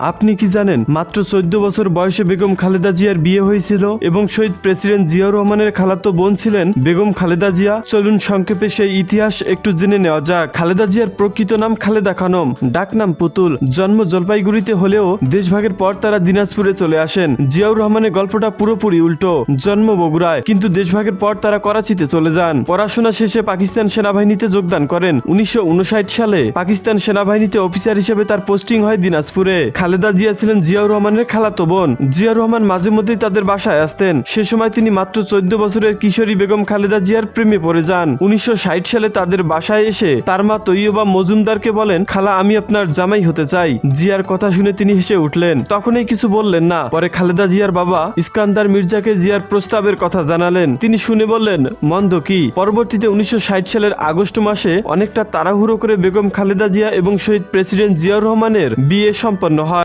আপনি কি জানেন, মাত্র চোদ্দ বছর বয়সে বেগম খালেদা জিয়ার বিয়ে হয়েছিল এবং শহীদ প্রেসিডেন্ট জিয়াউর রহমানের খালাতো বোন ছিলেন বেগম খালেদা জিয়া। চলুন সংক্ষেপে সেই ইতিহাস একটু জেনে নেওয়া যাক। খালেদা জিয়ার প্রকৃত নাম খালেদা খানম ডাকনাম পুতুল। জন্ম জলপাইগুড়িতে হলেও দেশভাগের পর তারা দিনাজপুরে চলে আসেন। জিয়াউর রহমানের গল্পটা পুরোপুরি উল্টো, জন্ম বগুড়ায়, কিন্তু দেশভাগের পর তারা করাচিতে চলে যান। পড়াশোনা শেষে পাকিস্তান সেনাবাহিনীতে যোগদান করেন। উনিশশো উনষাট সালে পাকিস্তান সেনাবাহিনীতে অফিসার হিসেবে তার পোস্টিং হয় দিনাজপুরে। খালেদা জিয়া ছিলেন জিয়াউর রহমানের খালাতো বোন। জিয়াউর রহমান মাঝে মধ্যেই তাদের বাসায় আসতেন। সে সময় তিনি মাত্র চোদ্দ বছরের কিশোরী বেগম খালেদা জিয়ার প্রেমে পড়ে যান। উনিশশো ষাট সালে তাদের বাসায় এসে তার মা তৈয়বা মজুমদারকে বলেন, খালা, আমি আপনার জামাই হতে চাই। জিয়ার কথা শুনে তিনি হেসে উঠলেন। তখনই কিছু বললেন না। পরে খালেদা জিয়ার বাবা ইস্কান্দার মির্জাকে জিয়ার প্রস্তাবের কথা জানালেন। তিনি শুনে বললেন, মন্দ কি? পরবর্তীতে উনিশশো ষাট সালের আগস্ট মাসে অনেকটা তাড়াহুড়ো করে বেগম খালেদা জিয়া এবং শহীদ প্রেসিডেন্ট জিয়াউর রহমানের বিয়ে সম্পন্ন হয়।